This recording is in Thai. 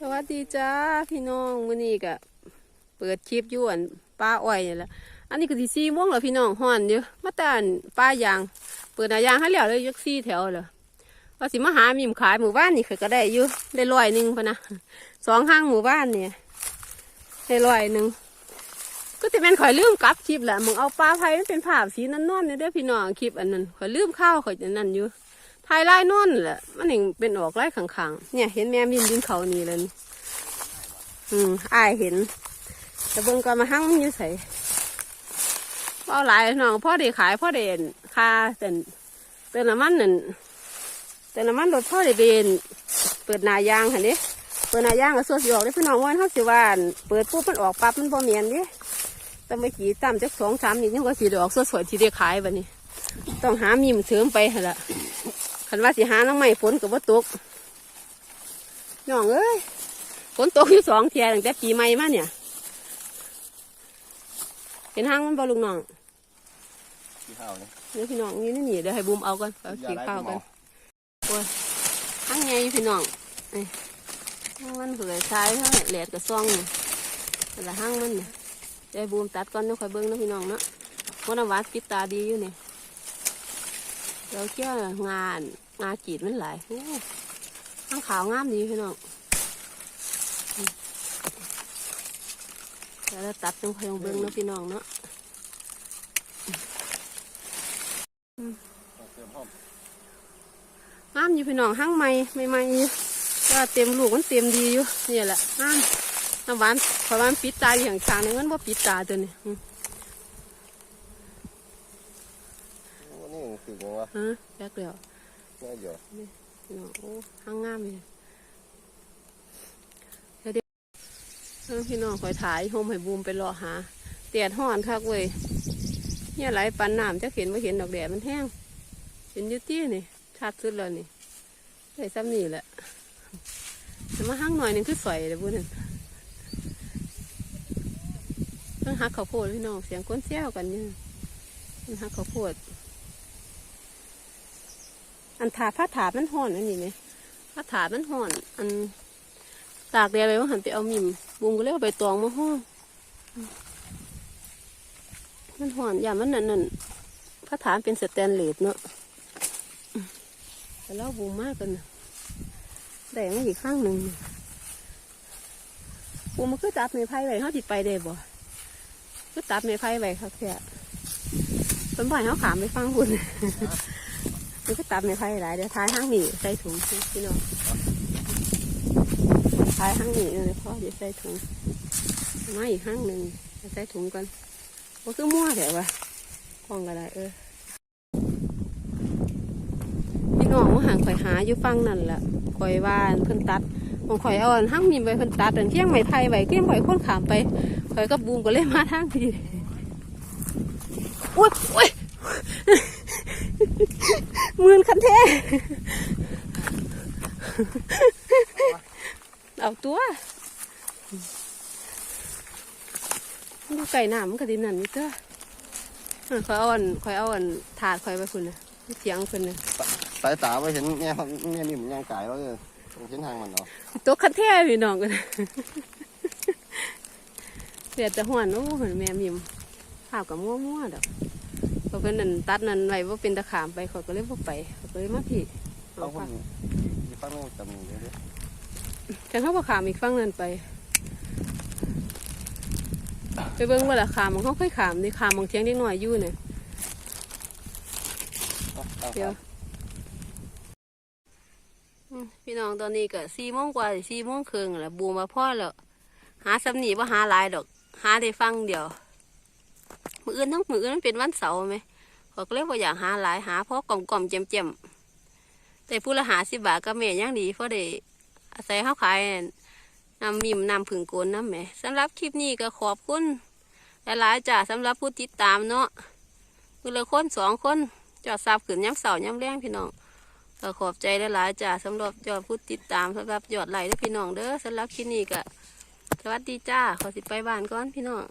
สวัสดีจ้าพี่น้องวันนี้ก็เปิดคลิปอยวนป้าอ้อยนี่แหละอันนี้ก็ที่สี่โมงแล้วพี่น้องห่อนอยู่มาตานป้ายาง เปิดหนายางให้แล้วเลยยักซี่แถวเลยว่าสิมาหามีมขายหมู่บ้านนี่เคยก็ได้อยู่ได้ร้อยหนึ่งพะนะสองห้างหมู่บ้านเนี่ยได้ร้อยหนึ่งก็จะเป็นข่อยลืมกลับคลิปแหละมึงเอาปลาไผ่มันเป็นภาพสีนั่นนอนเนี่ยเด้อพี่น้องคลิปอันนั้นข่อยลืมข้าวข่อยอันนั่นอยู่ ทายไล่นอนแหละมันเองเป็นออกไล่ขังๆเนี่ย เห็นแม่มินดินเขานี่เลยอืมอายเห็น แต่เบิ่งก็มาหั่งมันอยู่ใส่เอาหลายน้องพ่อได้ขายพ่อได้ค่าเต็นเติมน้ำมันนั่นเติมน้ำมันรถพ่อได้เบนเปิดนายางค่ะนี่เปิดนายางก็สวดออกได้พี่น้องว่าเขาสิว่าอั่นเปิดปุ๊บมันออกปั๊บมันบ่เมียนเดิต้องไปขี่ตามจักสองสามนิดยังก็สีดอกสวยๆที่ได้ขายบัดนี้ ต้องหามีมเสริมไปหั่นละ คันว่าสิหาน้ำไม่ฝนกับว่าตกน้องเอ้ยฝนตกอยู่สองเทียตั้งแต่ปีใหม่มาเนี่ย เห็นห้างมันบอลุงน้องที่ข้าวนี่เดี๋ยวพี่น้องนี่นี่เดี๋ยวให้บูมเอากันเอาขีข้าวกันโอ้ยห้างไงพี่น้องเอ้ยห้างมันเผื่อใช้เท่าไหร่แหลดกับซองเนี่ยแต่ละห้างมันเนี่ยเดี๋ยวให้บูมตัดก่อนเดี๋ยวค่อยเบิ้งเนาะพี่น้องเนาะวันน้ำหวานปิดตาดีอยู่เนี่ยเดี๋ยวเกี่ยวงาน งาจีดมันหลายโอ้ห้างขาวงามดีพี่น้องอืมเดี๋ยวเราตัดตรงพยองเบิ้งเนาะพี่น้องเนาะเติมหอมงามอยู่พี่น้องห้างใหม่ใหม่ๆอยู่ก็เต็มลูกมันเต็มดีอยู่นี่แหละงามน้ำหวานเพราะว่ามันปิดตาอยู่อย่างช้างนึงมันว่าปิดตาตัวนี้อืมโอ้นี่คือไงวะฮะแป๊กเดียว ง่ายเดียวพี่น้องโอ้ห้างงามเลยเดี๋ยวเดี๋ยวพี่น้องคอยถ่ายโฮมให้บูมไปรอหาแดดห้อนคักเว้ยเนี่ยไหลปันน้ำจะเห็นว่าเห็นดอกแดดมันแห้งเห็นยูตี้นี่ชัดสุดแล้วนี่ได้ซ้ำนี่แหละแต่มาห้างหน่อยนึงคือสวยเลยบุญนเพิ่งหักข้าวโพดพี่น้องเสียงก้นเซี่ยวกันเนี่ยเพิ่งหักข้าวโพด อันถาผ้าถามันห่อนอันนี้ไหมผ้าถามันห่อน อันตากแดดไปว่าหันไปเอามิมบุ้มก็เลยเอาไปตองมาห้องมันห่อนอย่างมันนั่นนั่นผ้าถาดเป็นสแตนเลสเนาะแต่เล่าบูมมากกันนะได้มาอีกข้างหนึ่งบูมมันคือตัดไม้ไผ่ไว้เขาติดไปได้บ่คือตัดไม้ไผ่ไว้ครับแค่เป็นบ่อยเขาขามไปฟังคุณ นก็ตัดไม่ไผ่หลายเดี๋ยวท้ายห้างหนีใส่ถุงพี่น้องท้ายห้างหนีเลยพ่อเดี๋ยวใส่ถุงมาอีกห้างหนึ่งใส่ถุงกันว่าคือมั่วแต่ว่าคล้องกันได้เออพี่น้องว่าห่างข่อยหาอยู่ฟังนั่นแหละข่อยว่าเพิ่นตัดของข่อยเอาห้างมีไว้เพิ่นตัดอันเที่ยงไม้ไผ่ไว้เที่ยงข่อยค้นขามไปข่อยก็บูมก็เลยมาทางพี่อุ้ยอุ้ย มือนคันแท้เอาตัวมันอยู่ไก่น้ำมันก็ดินนั่นนี่เต้อเออคอยเอาอันคอยเอาอันถาดคอยไปคุณนะเสียงคุณนะสายตาไปเห็นแง่แง่นี่มันย่างกายแล้วเลยเห็นทางมันเนาะตัวคันแท้พี่น้องกันเดี๋ยวจะหวนโอ้เห็นแม่มิมภาพกับมั่วๆดอก เขาเป็นนั่นตัดนั่นไว้ว่าเป็นตะขามไปเขาก็เลยว่าไปเขาก็เลยมาพี่เขาเอาคฟันงที่ฟังจำเลยเด้ฉันเขาบอกขามอีกฟังนั่นไป ไปเบิ่งว่าละขามของเขาเคยขามในขามของเทียงเล็กน้อยอยู่เนี่ยเดี๋ยวอืมพี่น้องตอนนี้ก็สี่โมงกว่าสี่โมงครึ่งแล้วบูมมาพ่อแล้วหาสำนีว่าหาหลายดอก หาได้ฟังเดียว มืออื่นทั้งมืออื่นมันเป็นวันเสาร์ไหมเขาก็เลยว่าอยากหาหลายหาเพราะกล่อมกล่อมๆเจมเจมๆแต่ผู้ละหาสิบบาทก็แม่ยังดีเพราะได้อาศัยเขาวขายนำมิมนำผึ่งโกนน้ำแหม่สำหรับคลิปนี้ก็ขอบคุณหลายๆจ้าสำหรับผู้ติดตามเนาะมือละคนสองคนจอดซับขึ้นย้ำเสาย้ำแรงพี่น้องก็ขอบใจหลายๆจ้าสำหรับยอดผู้ติดตามสำหรับยอดไลค์และพี่น้องเด้อสำหรับคลิปนี้ก็สวัสดีจ้าขอสิไปบ้านก่อนพี่น้อง